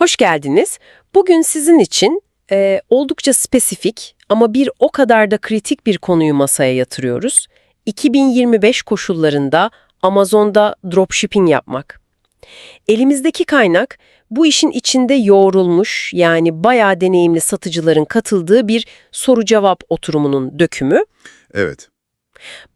Hoş geldiniz. Bugün sizin için e, oldukça spesifik ama bir o kadar da kritik bir konuyu masaya yatırıyoruz. 2025 koşullarında Amazon'da dropshipping yapmak. Elimizdeki kaynak bu işin içinde yoğrulmuş yani bayağı deneyimli satıcıların katıldığı bir soru-cevap oturumunun dökümü. Evet.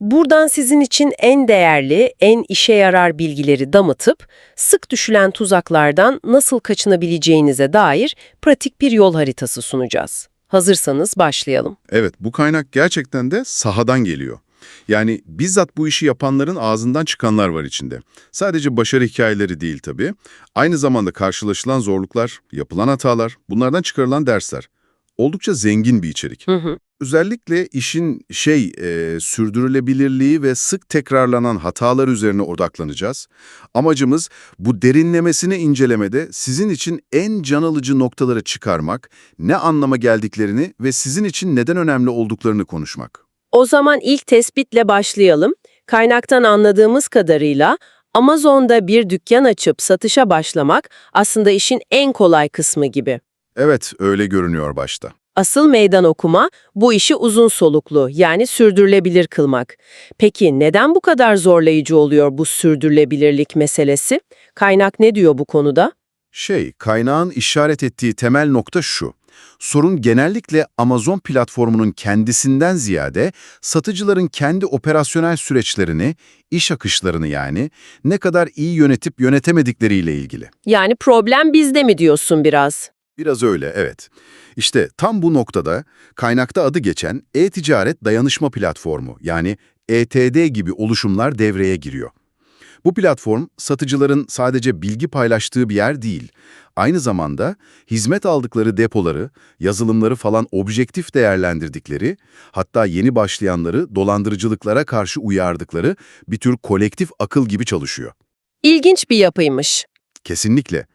Buradan sizin için en değerli, en işe yarar bilgileri damıtıp sık düşülen tuzaklardan nasıl kaçınabileceğinize dair pratik bir yol haritası sunacağız. Hazırsanız başlayalım. Evet, bu kaynak gerçekten de sahadan geliyor. Yani bizzat bu işi yapanların ağzından çıkanlar var içinde. Sadece başarı hikayeleri değil tabii. Aynı zamanda karşılaşılan zorluklar, yapılan hatalar, bunlardan çıkarılan dersler. Oldukça zengin bir içerik. Hı hı. Özellikle işin şey, e, sürdürülebilirliği ve sık tekrarlanan hatalar üzerine odaklanacağız. Amacımız bu derinlemesine incelemede sizin için en can alıcı noktaları çıkarmak, ne anlama geldiklerini ve sizin için neden önemli olduklarını konuşmak. O zaman ilk tespitle başlayalım. Kaynaktan anladığımız kadarıyla Amazon'da bir dükkan açıp satışa başlamak aslında işin en kolay kısmı gibi. Evet, öyle görünüyor başta. Asıl meydan okuma bu işi uzun soluklu yani sürdürülebilir kılmak. Peki neden bu kadar zorlayıcı oluyor bu sürdürülebilirlik meselesi? Kaynak ne diyor bu konuda? Şey, kaynağın işaret ettiği temel nokta şu. Sorun genellikle Amazon platformunun kendisinden ziyade satıcıların kendi operasyonel süreçlerini, iş akışlarını yani ne kadar iyi yönetip yönetemedikleriyle ilgili. Yani problem bizde mi diyorsun biraz? Biraz öyle, evet. İşte tam bu noktada kaynakta adı geçen e-ticaret dayanışma platformu yani ETD gibi oluşumlar devreye giriyor. Bu platform satıcıların sadece bilgi paylaştığı bir yer değil, aynı zamanda hizmet aldıkları depoları, yazılımları falan objektif değerlendirdikleri, hatta yeni başlayanları dolandırıcılıklara karşı uyardıkları bir tür kolektif akıl gibi çalışıyor. İlginç bir yapıymış. Kesinlikle.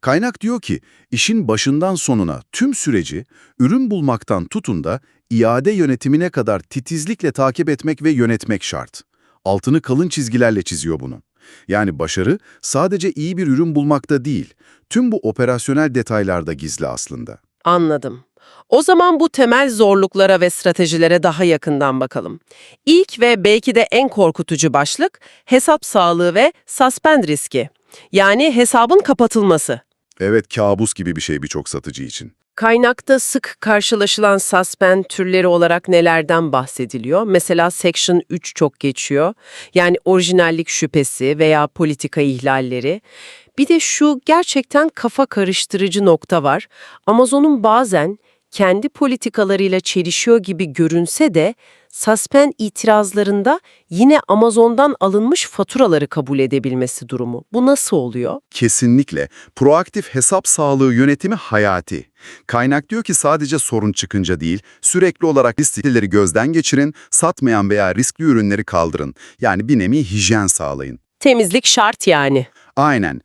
Kaynak diyor ki, işin başından sonuna tüm süreci, ürün bulmaktan tutun da iade yönetimine kadar titizlikle takip etmek ve yönetmek şart. Altını kalın çizgilerle çiziyor bunu. Yani başarı sadece iyi bir ürün bulmakta değil, tüm bu operasyonel detaylarda gizli aslında. Anladım. O zaman bu temel zorluklara ve stratejilere daha yakından bakalım. İlk ve belki de en korkutucu başlık hesap sağlığı ve suspend riski. Yani hesabın kapatılması. Evet, kabus gibi bir şey birçok satıcı için. Kaynakta sık karşılaşılan suspend türleri olarak nelerden bahsediliyor? Mesela Section 3 çok geçiyor. Yani orijinallik şüphesi veya politika ihlalleri. Bir de şu gerçekten kafa karıştırıcı nokta var. Amazon'un bazen kendi politikalarıyla çelişiyor gibi görünse de suspend itirazlarında yine Amazon'dan alınmış faturaları kabul edebilmesi durumu. Bu nasıl oluyor? Kesinlikle. Proaktif hesap sağlığı yönetimi hayati. Kaynak diyor ki sadece sorun çıkınca değil, sürekli olarak listeleri gözden geçirin, satmayan veya riskli ürünleri kaldırın. Yani bir nevi hijyen sağlayın. Temizlik şart yani. Aynen.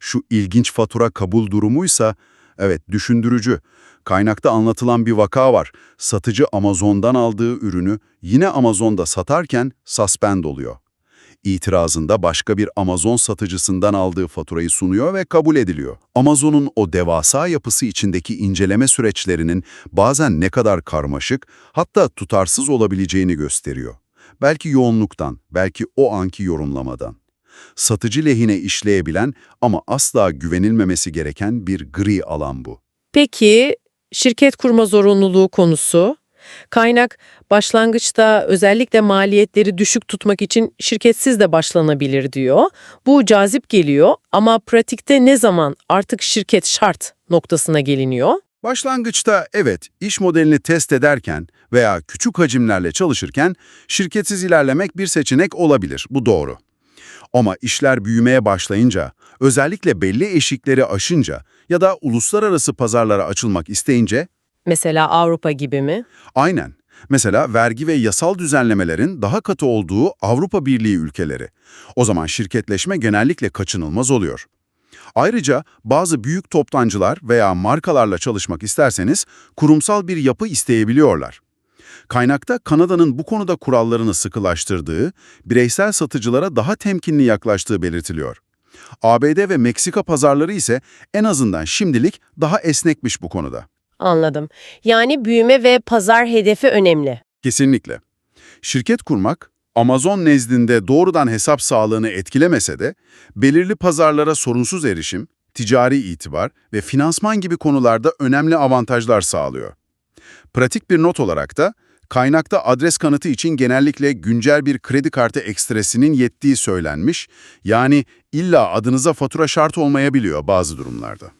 Şu ilginç fatura kabul durumuysa, evet düşündürücü. Kaynakta anlatılan bir vaka var. Satıcı Amazon'dan aldığı ürünü yine Amazon'da satarken suspend oluyor. İtirazında başka bir Amazon satıcısından aldığı faturayı sunuyor ve kabul ediliyor. Amazon'un o devasa yapısı içindeki inceleme süreçlerinin bazen ne kadar karmaşık, hatta tutarsız olabileceğini gösteriyor. Belki yoğunluktan, belki o anki yorumlamadan. Satıcı lehine işleyebilen ama asla güvenilmemesi gereken bir gri alan bu. Peki şirket kurma zorunluluğu konusu? Kaynak başlangıçta özellikle maliyetleri düşük tutmak için şirketsiz de başlanabilir diyor. Bu cazip geliyor ama pratikte ne zaman artık şirket şart noktasına geliniyor? Başlangıçta evet, iş modelini test ederken veya küçük hacimlerle çalışırken şirketsiz ilerlemek bir seçenek olabilir, bu doğru. Ama işler büyümeye başlayınca, özellikle belli eşikleri aşınca ya da uluslararası pazarlara açılmak isteyince, Mesela Avrupa gibi mi? aynen, mesela vergi ve yasal düzenlemelerin daha katı olduğu Avrupa Birliği ülkeleri, o zaman şirketleşme genellikle kaçınılmaz oluyor. Ayrıca bazı büyük toptancılar veya markalarla çalışmak isterseniz kurumsal bir yapı isteyebiliyorlar. Kaynakta Kanada'nın bu konuda kurallarını sıkılaştırdığı, bireysel satıcılara daha temkinli yaklaştığı belirtiliyor. ABD ve Meksika pazarları ise en azından şimdilik daha esnekmiş bu konuda. Anladım. Yani büyüme ve pazar hedefi önemli. Kesinlikle. Şirket kurmak, Amazon nezdinde doğrudan hesap sağlığını etkilemese de, belirli pazarlara sorunsuz erişim, ticari itibar ve finansman gibi konularda önemli avantajlar sağlıyor. Pratik bir not olarak da, kaynakta adres kanıtı için genellikle güncel bir kredi kartı ekstresinin yettiği söylenmiş, yani illa adınıza fatura şart olmayabiliyor bazı durumlarda.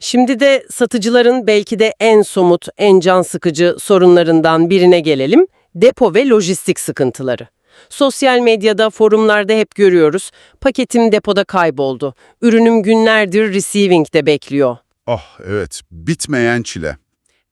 Şimdi de satıcıların belki de en somut, en can sıkıcı sorunlarından birine gelelim. Depo ve lojistik sıkıntıları. Sosyal medyada, forumlarda hep görüyoruz. Paketim depoda kayboldu. Ürünüm günlerdir receiving'de bekliyor. Ah evet, bitmeyen çile.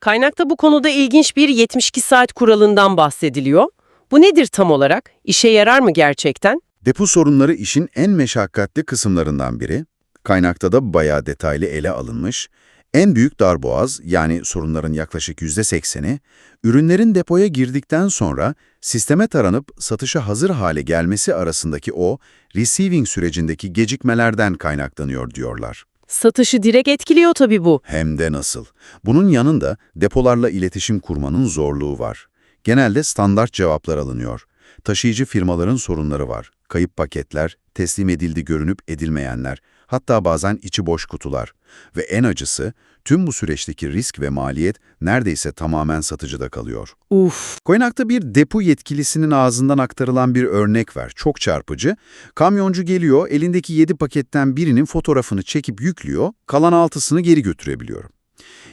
Kaynakta bu konuda ilginç bir 72 saat kuralından bahsediliyor. Bu nedir tam olarak? İşe yarar mı gerçekten? Depo sorunları işin en meşakkatli kısımlarından biri. Kaynakta da bayağı detaylı ele alınmış. En büyük darboğaz yani sorunların yaklaşık %80'i ürünlerin depoya girdikten sonra sisteme taranıp satışa hazır hale gelmesi arasındaki o receiving sürecindeki gecikmelerden kaynaklanıyor diyorlar. Satışı direkt etkiliyor tabii bu. Hem de nasıl. Bunun yanında depolarla iletişim kurmanın zorluğu var. Genelde standart cevaplar alınıyor. Taşıyıcı firmaların sorunları var. Kayıp paketler, teslim edildi görünüp edilmeyenler, hatta bazen içi boş kutular. Ve en acısı, tüm bu süreçteki risk ve maliyet neredeyse tamamen satıcıda kalıyor. Uf, Koynak'ta bir depo yetkilisinin ağzından aktarılan bir örnek var. Çok çarpıcı. Kamyoncu geliyor, elindeki 7 paketten birinin fotoğrafını çekip yüklüyor, kalan altısını geri götürebiliyor.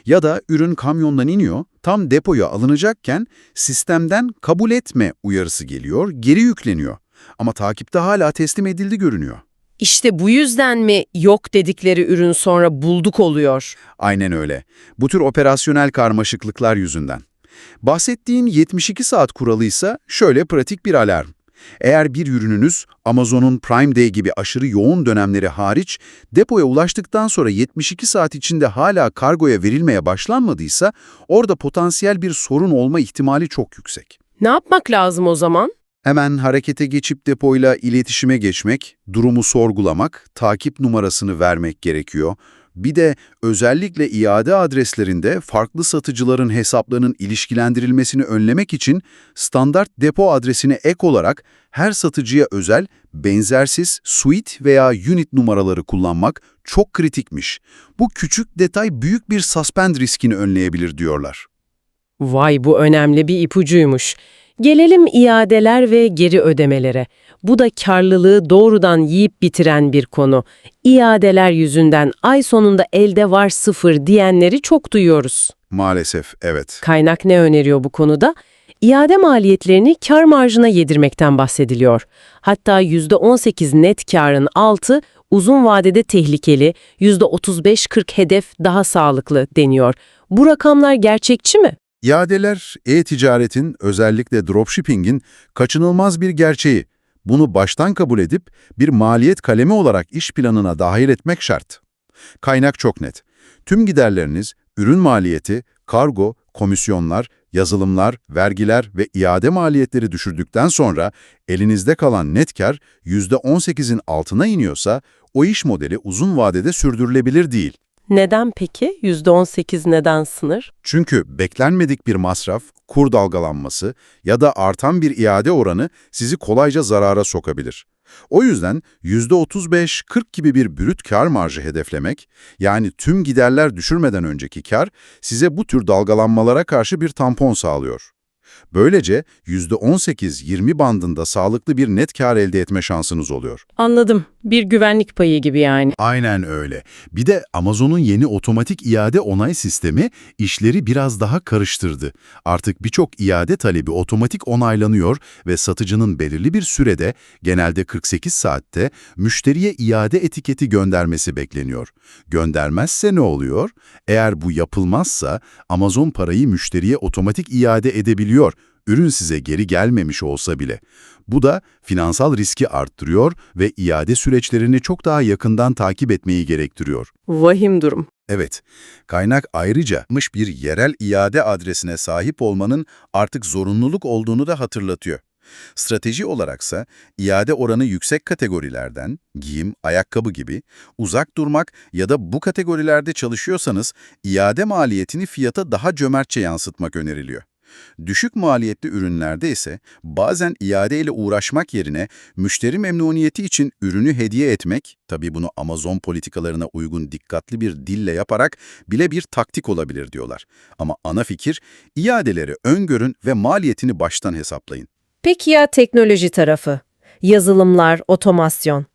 Ya da ürün kamyondan iniyor, tam depoya alınacakken sistemden kabul etme uyarısı geliyor, geri yükleniyor. Ama takipte hala teslim edildi görünüyor. İşte bu yüzden mi yok dedikleri ürün sonra bulduk oluyor? Aynen öyle. Bu tür operasyonel karmaşıklıklar yüzünden. Bahsettiğin 72 saat kuralı ise şöyle pratik bir alarm. Eğer bir ürününüz Amazon'un Prime Day gibi aşırı yoğun dönemleri hariç depoya ulaştıktan sonra 72 saat içinde hala kargoya verilmeye başlanmadıysa orada potansiyel bir sorun olma ihtimali çok yüksek. Ne yapmak lazım o zaman? Hemen harekete geçip depoyla iletişime geçmek, durumu sorgulamak, takip numarasını vermek gerekiyor. Bir de özellikle iade adreslerinde farklı satıcıların hesaplarının ilişkilendirilmesini önlemek için standart depo adresine ek olarak her satıcıya özel benzersiz suite veya unit numaraları kullanmak çok kritikmiş. Bu küçük detay büyük bir suspend riskini önleyebilir diyorlar. Vay bu önemli bir ipucuymuş. Gelelim iadeler ve geri ödemelere. Bu da karlılığı doğrudan yiyip bitiren bir konu. İadeler yüzünden ay sonunda elde var sıfır diyenleri çok duyuyoruz. Maalesef evet. Kaynak ne öneriyor bu konuda? İade maliyetlerini kar marjına yedirmekten bahsediliyor. Hatta %18 net karın altı uzun vadede tehlikeli, %35-40 hedef daha sağlıklı deniyor. Bu rakamlar gerçekçi mi? İadeler, e-ticaretin, özellikle dropshipping'in kaçınılmaz bir gerçeği. Bunu baştan kabul edip bir maliyet kalemi olarak iş planına dahil etmek şart. Kaynak çok net. Tüm giderleriniz, ürün maliyeti, kargo, komisyonlar, yazılımlar, vergiler ve iade maliyetleri düşürdükten sonra elinizde kalan net kar %18'in altına iniyorsa o iş modeli uzun vadede sürdürülebilir değil. Neden peki? %18 neden sınır? Çünkü beklenmedik bir masraf, kur dalgalanması ya da artan bir iade oranı sizi kolayca zarara sokabilir. O yüzden %35-40 gibi bir brüt kar marjı hedeflemek, yani tüm giderler düşürmeden önceki kar, size bu tür dalgalanmalara karşı bir tampon sağlıyor. Böylece %18-20 bandında sağlıklı bir net kar elde etme şansınız oluyor. Anladım. Bir güvenlik payı gibi yani. Aynen öyle. Bir de Amazon'un yeni otomatik iade onay sistemi işleri biraz daha karıştırdı. Artık birçok iade talebi otomatik onaylanıyor ve satıcının belirli bir sürede, genelde 48 saatte, müşteriye iade etiketi göndermesi bekleniyor. Göndermezse ne oluyor? Eğer bu yapılmazsa Amazon parayı müşteriye otomatik iade edebiliyor, ürün size geri gelmemiş olsa bile. Bu da finansal riski arttırıyor ve iade süreçlerini çok daha yakından takip etmeyi gerektiriyor. Vahim durum. Evet, kaynak ayrıca bir yerel iade adresine sahip olmanın artık zorunluluk olduğunu da hatırlatıyor. Strateji olaraksa iade oranı yüksek kategorilerden, giyim, ayakkabı gibi uzak durmak ya da bu kategorilerde çalışıyorsanız iade maliyetini fiyata daha cömertçe yansıtmak öneriliyor. Düşük maliyetli ürünlerde ise bazen iade ile uğraşmak yerine müşteri memnuniyeti için ürünü hediye etmek, tabii bunu Amazon politikalarına uygun dikkatli bir dille yaparak bile bir taktik olabilir diyorlar. Ama ana fikir iadeleri öngörün ve maliyetini baştan hesaplayın. Peki ya teknoloji tarafı? Yazılımlar, otomasyon.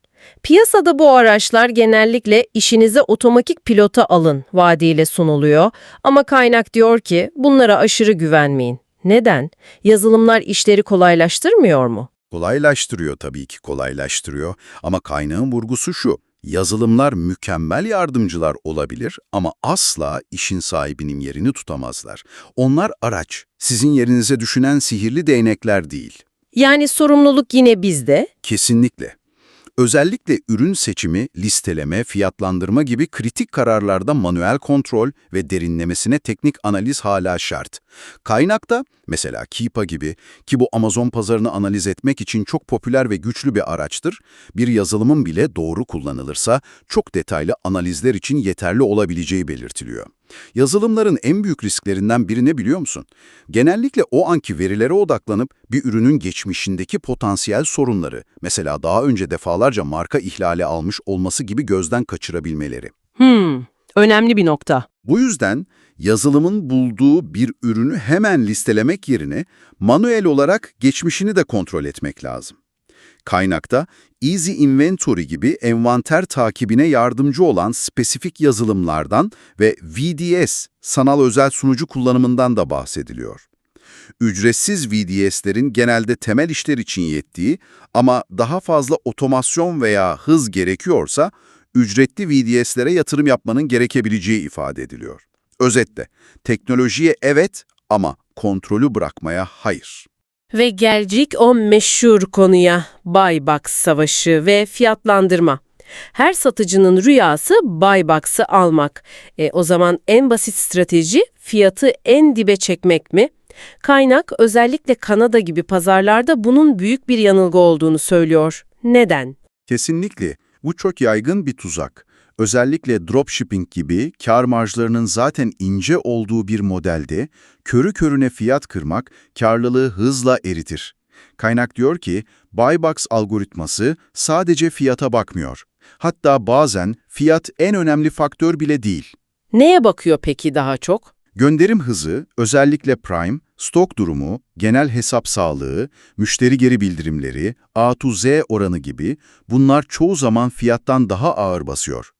Piyasada bu araçlar genellikle işinize otomatik pilota alın vaadiyle sunuluyor ama kaynak diyor ki bunlara aşırı güvenmeyin. Neden? Yazılımlar işleri kolaylaştırmıyor mu? Kolaylaştırıyor tabii ki kolaylaştırıyor ama kaynağın vurgusu şu. Yazılımlar mükemmel yardımcılar olabilir ama asla işin sahibinin yerini tutamazlar. Onlar araç, sizin yerinize düşünen sihirli değnekler değil. Yani sorumluluk yine bizde. Kesinlikle. Özellikle ürün seçimi, listeleme, fiyatlandırma gibi kritik kararlarda manuel kontrol ve derinlemesine teknik analiz hala şart. Kaynakta, mesela Keepa gibi ki bu Amazon pazarını analiz etmek için çok popüler ve güçlü bir araçtır, bir yazılımın bile doğru kullanılırsa çok detaylı analizler için yeterli olabileceği belirtiliyor. Yazılımların en büyük risklerinden biri ne biliyor musun? Genellikle o anki verilere odaklanıp bir ürünün geçmişindeki potansiyel sorunları, mesela daha önce defalarca marka ihlali almış olması gibi gözden kaçırabilmeleri. Hmm, önemli bir nokta. Bu yüzden yazılımın bulduğu bir ürünü hemen listelemek yerine manuel olarak geçmişini de kontrol etmek lazım. Kaynakta Easy Inventory gibi envanter takibine yardımcı olan spesifik yazılımlardan ve VDS, sanal özel sunucu kullanımından da bahsediliyor. Ücretsiz VDS'lerin genelde temel işler için yettiği ama daha fazla otomasyon veya hız gerekiyorsa ücretli VDS'lere yatırım yapmanın gerekebileceği ifade ediliyor. Özetle, teknolojiye evet ama kontrolü bırakmaya hayır. Ve gelcik o meşhur konuya buy box savaşı ve fiyatlandırma. Her satıcının rüyası buy box'ı almak. E, o zaman en basit strateji fiyatı en dibe çekmek mi? Kaynak özellikle Kanada gibi pazarlarda bunun büyük bir yanılgı olduğunu söylüyor. Neden? Kesinlikle. Bu çok yaygın bir tuzak. Özellikle dropshipping gibi kar marjlarının zaten ince olduğu bir modelde körü körüne fiyat kırmak karlılığı hızla eritir. Kaynak diyor ki, Buybox algoritması sadece fiyata bakmıyor. Hatta bazen fiyat en önemli faktör bile değil. Neye bakıyor peki daha çok? Gönderim hızı, özellikle Prime, stok durumu, genel hesap sağlığı, müşteri geri bildirimleri, A to Z oranı gibi bunlar çoğu zaman fiyattan daha ağır basıyor.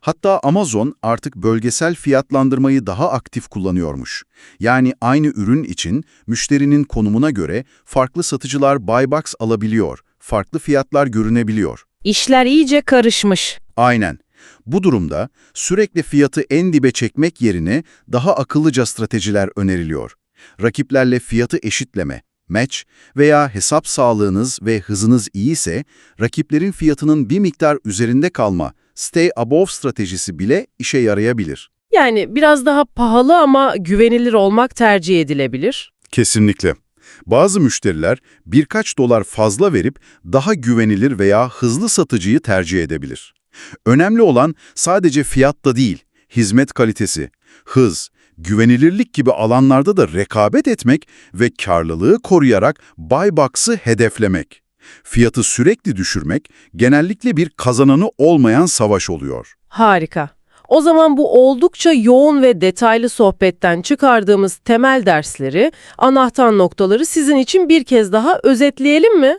Hatta Amazon artık bölgesel fiyatlandırmayı daha aktif kullanıyormuş. Yani aynı ürün için müşterinin konumuna göre farklı satıcılar buy box alabiliyor, farklı fiyatlar görünebiliyor. İşler iyice karışmış. Aynen. Bu durumda sürekli fiyatı en dibe çekmek yerine daha akıllıca stratejiler öneriliyor. Rakiplerle fiyatı eşitleme, match veya hesap sağlığınız ve hızınız iyiyse rakiplerin fiyatının bir miktar üzerinde kalma, stay above stratejisi bile işe yarayabilir. Yani biraz daha pahalı ama güvenilir olmak tercih edilebilir. Kesinlikle. Bazı müşteriler birkaç dolar fazla verip daha güvenilir veya hızlı satıcıyı tercih edebilir. Önemli olan sadece fiyatta değil, hizmet kalitesi, hız, güvenilirlik gibi alanlarda da rekabet etmek ve karlılığı koruyarak buy box'ı hedeflemek. Fiyatı sürekli düşürmek genellikle bir kazananı olmayan savaş oluyor. Harika. O zaman bu oldukça yoğun ve detaylı sohbetten çıkardığımız temel dersleri, anahtar noktaları sizin için bir kez daha özetleyelim mi?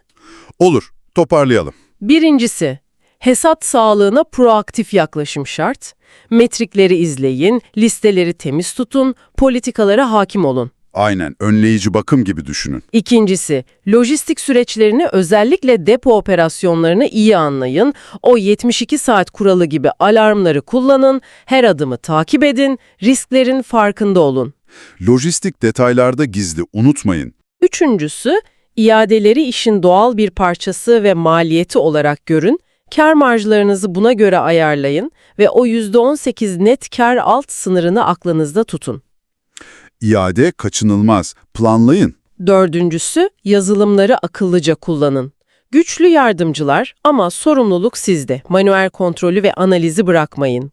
Olur, toparlayalım. Birincisi, hesap sağlığına proaktif yaklaşım şart. Metrikleri izleyin, listeleri temiz tutun, politikalara hakim olun. Aynen, önleyici bakım gibi düşünün. İkincisi, lojistik süreçlerini özellikle depo operasyonlarını iyi anlayın. O 72 saat kuralı gibi alarmları kullanın, her adımı takip edin, risklerin farkında olun. Lojistik detaylarda gizli, unutmayın. Üçüncüsü, iadeleri işin doğal bir parçası ve maliyeti olarak görün. Kar marjlarınızı buna göre ayarlayın ve o %18 net kar alt sınırını aklınızda tutun. İade kaçınılmaz. Planlayın. Dördüncüsü, yazılımları akıllıca kullanın. Güçlü yardımcılar ama sorumluluk sizde. Manuel kontrolü ve analizi bırakmayın.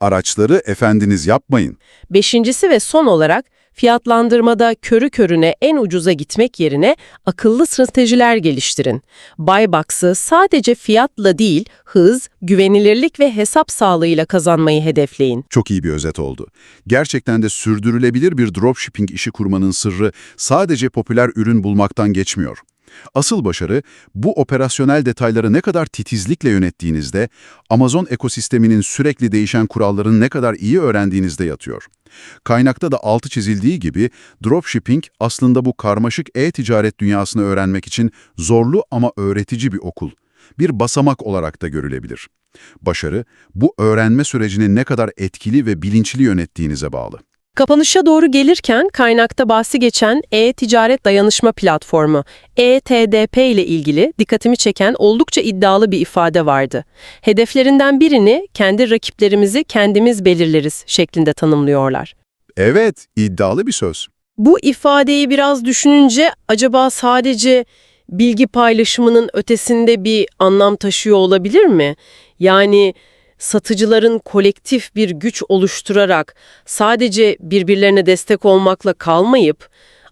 Araçları efendiniz yapmayın. Beşincisi ve son olarak fiyatlandırmada körü körüne en ucuza gitmek yerine akıllı stratejiler geliştirin. Buybox'ı sadece fiyatla değil, hız, güvenilirlik ve hesap sağlığıyla kazanmayı hedefleyin. Çok iyi bir özet oldu. Gerçekten de sürdürülebilir bir dropshipping işi kurmanın sırrı sadece popüler ürün bulmaktan geçmiyor. Asıl başarı bu operasyonel detayları ne kadar titizlikle yönettiğinizde, Amazon ekosisteminin sürekli değişen kurallarını ne kadar iyi öğrendiğinizde yatıyor. Kaynakta da altı çizildiği gibi dropshipping aslında bu karmaşık e-ticaret dünyasını öğrenmek için zorlu ama öğretici bir okul. Bir basamak olarak da görülebilir. Başarı, bu öğrenme sürecini ne kadar etkili ve bilinçli yönettiğinize bağlı. Kapanışa doğru gelirken kaynakta bahsi geçen e-ticaret dayanışma platformu ETDP ile ilgili dikkatimi çeken oldukça iddialı bir ifade vardı. Hedeflerinden birini kendi rakiplerimizi kendimiz belirleriz şeklinde tanımlıyorlar. Evet, iddialı bir söz. Bu ifadeyi biraz düşününce acaba sadece bilgi paylaşımının ötesinde bir anlam taşıyor olabilir mi? Yani satıcıların kolektif bir güç oluşturarak sadece birbirlerine destek olmakla kalmayıp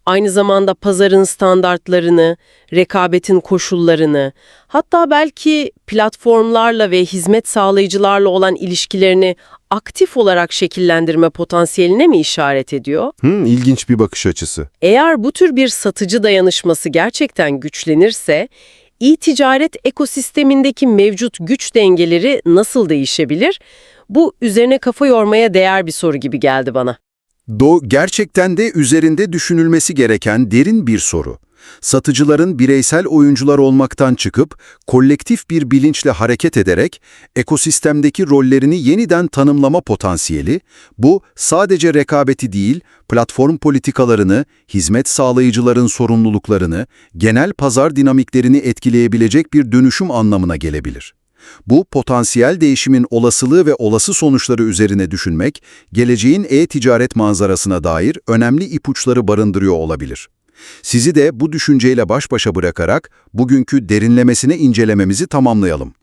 aynı zamanda pazarın standartlarını, rekabetin koşullarını, hatta belki platformlarla ve hizmet sağlayıcılarla olan ilişkilerini aktif olarak şekillendirme potansiyeline mi işaret ediyor? Hmm, ilginç bir bakış açısı. Eğer bu tür bir satıcı dayanışması gerçekten güçlenirse, e-ticaret ekosistemindeki mevcut güç dengeleri nasıl değişebilir? Bu üzerine kafa yormaya değer bir soru gibi geldi bana. Do gerçekten de üzerinde düşünülmesi gereken derin bir soru. Satıcıların bireysel oyuncular olmaktan çıkıp kolektif bir bilinçle hareket ederek ekosistemdeki rollerini yeniden tanımlama potansiyeli, bu sadece rekabeti değil, platform politikalarını, hizmet sağlayıcıların sorumluluklarını, genel pazar dinamiklerini etkileyebilecek bir dönüşüm anlamına gelebilir. Bu potansiyel değişimin olasılığı ve olası sonuçları üzerine düşünmek, geleceğin e-ticaret manzarasına dair önemli ipuçları barındırıyor olabilir. Sizi de bu düşünceyle baş başa bırakarak bugünkü derinlemesine incelememizi tamamlayalım.